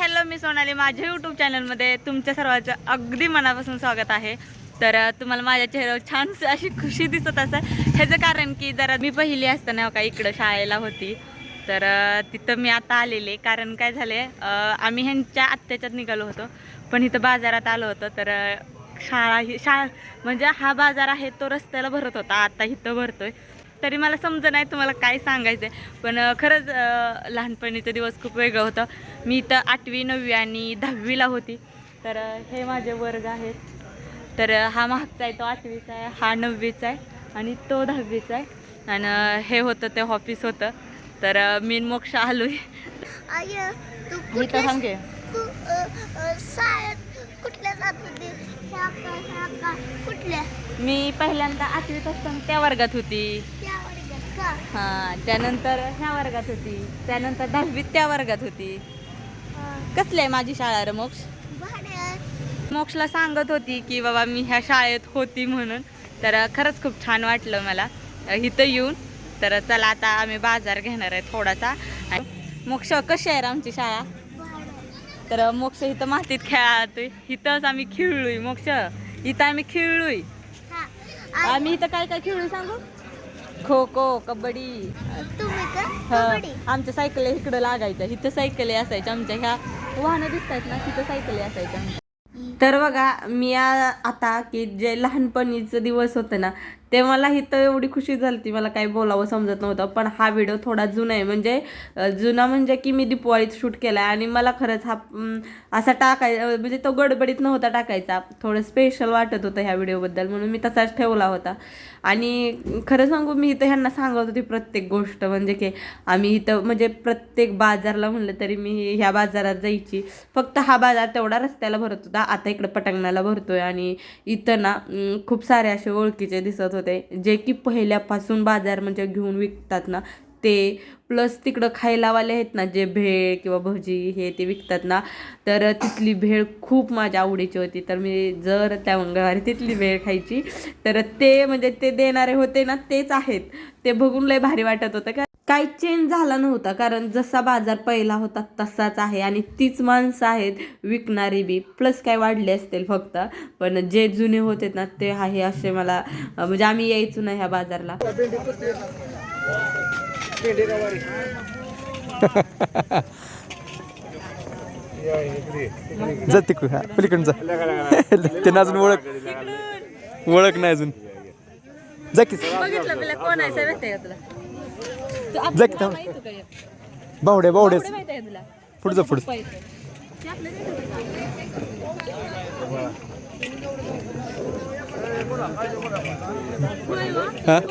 Hello मी सोनाली. माझ्या YouTube चॅनलमध्ये तुमच्या सर्वांचं अगदी मनापासून स्वागत आहे. तर तुम्हाला माझ्या चेहऱ्यावर छान अशी खुशी दिसत असं ह्याचं कारण की जरा मी पहिली असताना हो का इकडं शाळेला होती. तर तिथं मी आता आलेले. कारण काय झाले आम्ही ह्यांच्या आत्याच्यात निघालो होतो. पण इथं बाजारात आलो होतो. तर शाळा ही शाळा म्हणजे हा बाजार आहे तो रस्त्याला भरत होता. आता इथं भरतोय. तरी मला समज नाही तुम्हाला काय सांगायचं आहे पण खरंच लहानपणीचं दिवस खूप वेगळं होतं. मी इथं आठवी नववी आणि दहावीला होती. तर हे माझे वर्ग आहेत. तर हा मागचा आहे तो आठवीचा आहे हा नववीचा आहे आणि तो दहावीचा आहे. आणि हे होतं ते ऑफिस होतं. तर मी मोक्ष आलो कुठल्या? मी पहिल्यांदा आठवीत असताना त्या वर्गात होती. हां त्यानंतर ह्या वर्गात होती. त्यानंतर दहावीत त्या वर्गात होती. कसली आहे माझी शाळा रे मोक्ष? मोक्षला सांगत होती की बाबा मी ह्या शाळेत होती म्हणून. तर खरंच खूप छान वाटलं मला. इथं येऊन. तर चला आता आम्ही बाजार घेणार आहे थोडासा. मोक्ष कशी आहे रे आमची शाळा? तर मोक्ष इथं मातीत खेळतोय. इथंच आम्ही खेळलोय मोक्ष. इथं आम्ही खेळलोय. आम्ही इथं काय काय खेळलोय सांगू? खो खो कबड्डी. आमच्या सायकल इकडं लागायच्या इथं सायकली असायच्या आमच्या. ह्या वाहनं दिसतात ना तिथं सायकली असायच्या तर बघा मी आता की जे लहानपणीचं दिवस होतं ना ते मला इथं एवढी खुशी झाली ती मला काही बोलावं समजत नव्हतं पण हा व्हिडिओ थोडा जुना आहे. म्हणजे जुना म्हणजे की मी दिपवाळीत शूट केला आहे आणि मला खरंच हा असा टाकाय म्हणजे तो गडबडीत नव्हता टाकायचा. थोडं स्पेशल वाटत होतं ह्या व्हिडिओबद्दल म्हणून मी तसाच ठेवला होता. आणि खरं सांगू मी इथं ह्यांना सांगत होती प्रत्येक गोष्ट. म्हणजे की आम्ही इथं म्हणजे प्रत्येक बाजारला म्हणलं तरी मी ह्या बाजारात जायची. फक्त हा बाजार तेवढा रस्त्याला भरत होता. आता इकडं पटांगणाला भरतोय आणि इथं ना खूप सारे असे ओळखीचे दिसत होते. जे की पहिल्यापासून बाजार म्हणजे घेऊन विकतात ना ते प्लस तिकडं खायलावाले आहेत ना जे भेळ किंवा भजी हे ते विकतात ना तर तिथली भेळ खूप माझ्या आवडीची होती. तर मी जर त्या मंगळवारी तिथली भेळ खायची तर ते म्हणजे ते देणारे होते ना तेच आहेत. ते बघून लय भारी वाटत होतं का? काही चेंज झाला नव्हता. कारण जसा बाजार पहिला होता तसाच आहे. आणि तीच माणसं आहेत विकणारी बी. प्लस काय वाढले असतील फक्त. पण जे जुने होते ना ते आहे असे मला म्हणजे आम्ही यायचो ना ह्या बाजारला. जा तिकडून हा, पलीकडून जा. त्यांना अजून ओळख ओळख नाही अजून. जा की. बघितलं मला कोण आहे माहिती आहे का तुला तू आपलं जा की थांब. माहिती आहे का एक? बावड्या बावड्याच एवढं माहिती आहे का तुला पुढं जा पुढं पैसे. ते आपलं नाही का? होय हो. असं.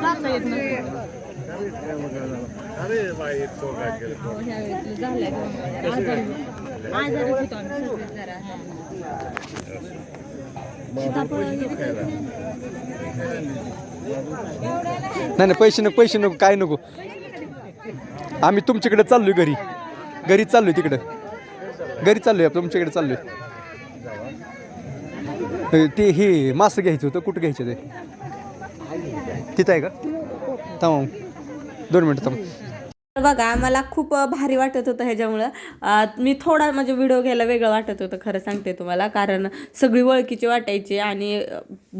जाता येत. हो, जरा. सीताफळ वगैरे काही नाही. नाही नाही पैसे नको पैसे नको काय नको. आम्ही तुमच्याकडे चाललोय घरी. घरी चाललोय तिकडं. घरी चाललोय तुमच्याकडे चाललोय. ते हे मासं घ्यायचं होतं कुठं घ्यायचं ते? तिथं आहे का? थांबा दोन मिनटं थांबा. तर बघा मला खूप भारी वाटत होतं ह्याच्यामुळं. मी थोडा म्हणजे व्हिडिओ घ्यायला वेगळं वाटत होतं खरं सांगते तुम्हाला. कारण सगळी ओळखीची वाटायची आणि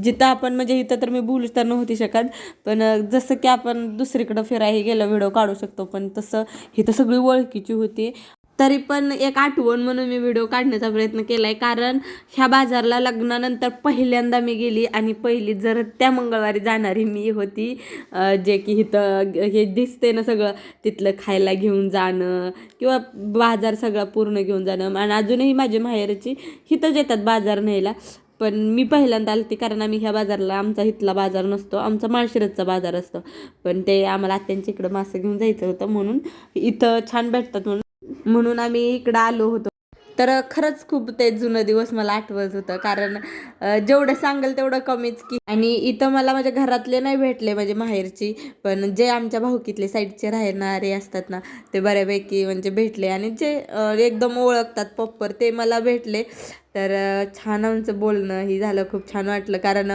जिथं आपण म्हणजे इथं तर मी बोलू तर नव्हती शकत. पण जसं की आपण दुसरीकडं फिरायही गेलं व्हिडिओ काढू शकतो. पण तसं इथं सगळी ओळखीची होती. तरी पण एक आठवण म्हणून मी व्हिडिओ काढण्याचा प्रयत्न केला आहे कारण ह्या बाजारला लग्नानंतर पहिल्यांदा मी गेली आणि पहिली जर त्या मंगळवारी जाणारी मी होती जे की इथं हे दिसते ना सगळं तिथलं खायला घेऊन जाणं किंवा बाजार सगळा पूर्ण घेऊन जाणं. आणि अजूनही माझी माहेरची इथंच येतात बाजार न्यायला. पण मी पहिल्यांदा आलते कारण आम्ही ह्या बाजारला आमचा इथला बाजार नसतो आमचा माळशिरसचा बाजार असतो. पण ते आम्हाला आत्यांच्या इकडं मासं घेऊन जायचं होतं म्हणून इथं छान भेटतात म्हणून म्हणून आम्ही इकडं आलो होतो. तर खरंच खूप ते जुनं दिवस मला आठवत होतं. कारण जेवढं सांगेल तेवढं कमीच की आणि इथं मला माझ्या घरातले नाही भेटले म्हणजे माहेरची. पण जे आमच्या भाऊकीतले साईडचे राहणारे असतात ना ते बऱ्यापैकी म्हणजे भेटले. आणि जे एकदम ओळखतात पप्पर ते मला भेटले. तर छान आमचं बोलणं ही झालं खूप छान वाटलं. कारण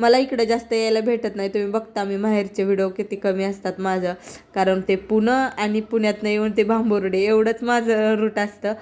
मला इकडे जास्त यायला भेटत नाही. तुम्ही बघता मी माहेरचे व्हिडिओ किती कमी असतात माझं. कारण ते पुणं आणि पुण्यातनं येऊन ते भांबुर्डे एवढंच माझं रूट असतं.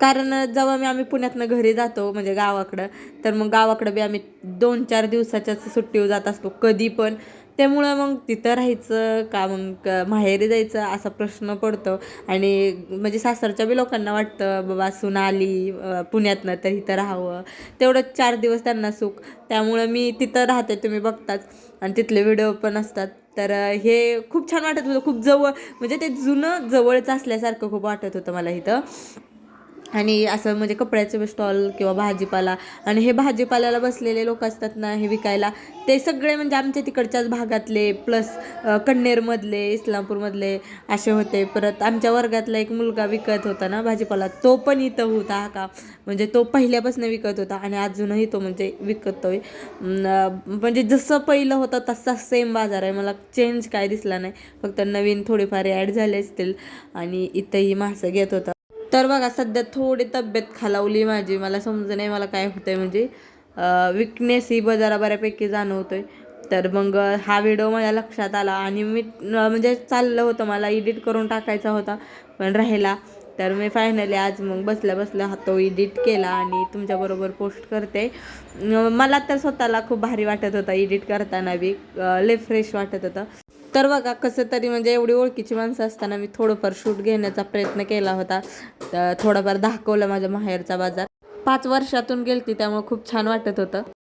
कारण जेव्हा मी आम्ही पुण्यातनं घरी जातो म्हणजे गावाकडं तर मग गावाकडं बी आम्ही दोन चार दिवसाच्याच सुट्टीवर जात असतो. कधी पण त्यामुळं मग तिथं राहायचं का मग माहेरी जायचं असा प्रश्न पडतो. आणि म्हणजे सासरच्या बी लोकांना वाटतं बाबा सून आली पुण्यातनं तर इथं राहावं. तेवढंच चार दिवस त्यांना सुख. त्यामुळं मी तिथं राहते तुम्ही बघताच. आणि तिथले व्हिडिओ पण असतात. तर हे खूप छान वाटत होतं. खूप जवळ म्हणजे ते जुनं जवळच असल्यासारखं खूप वाटत होतं मला इथं. आणि असं म्हणजे कपड्याचे स्टॉल किंवा भाजीपाला आणि हे भाजीपाल्याला बसलेले लोक असतात ना हे विकायला ते सगळे म्हणजे आमच्या तिकडच्याच भागातले प्लस कन्नेरमधले इस्लामपूरमधले असे होते. परत आमच्या वर्गातला एक मुलगा विकत होता ना भाजीपाला तो पण इथं होता हा का? म्हणजे तो पहिल्यापासून विकत होता आणि अजूनही तो म्हणजे विकतोय. म्हणजे जसं पहिलं होतं तसा सेम बाजार आहे. मला चेंज काय दिसला नाही. फक्त नवीन थोडेफार ॲड झाले असतील आणि इथंही मासं घेत होता. तर बघा सध्या थोडी तब्येत खालावली माझी. मला समजत नाही मला काय होतंय. म्हणजे विकनेस ही ब- जरा बऱ्यापैकी जाणवतोय. तर मग हा व्हिडिओ माझ्या लक्षात आला आणि मी म्हणजे चाललं होतं. मला एडिट करून टाकायचा होता पण राहिला. तर मी फायनली आज मग बसल्या बसल्या हा तो एडिट केला आणि तुमच्याबरोबर पोस्ट करते. मला तर स्वतःला खूप भारी वाटत होता एडिट करताना बी. अं, लय फ्रेश वाटत होतं. तर बघा कसं तरी म्हणजे एवढी ओळखीची माणसं असताना मी थोडंफार शूट घेण्याचा प्रयत्न केला होता. थोडाफार थोडंफार दाखवलं माझ्या माहेरचा बाजार. पाच वर्षातून गेलती त्यामुळे खूप छान वाटत होतं.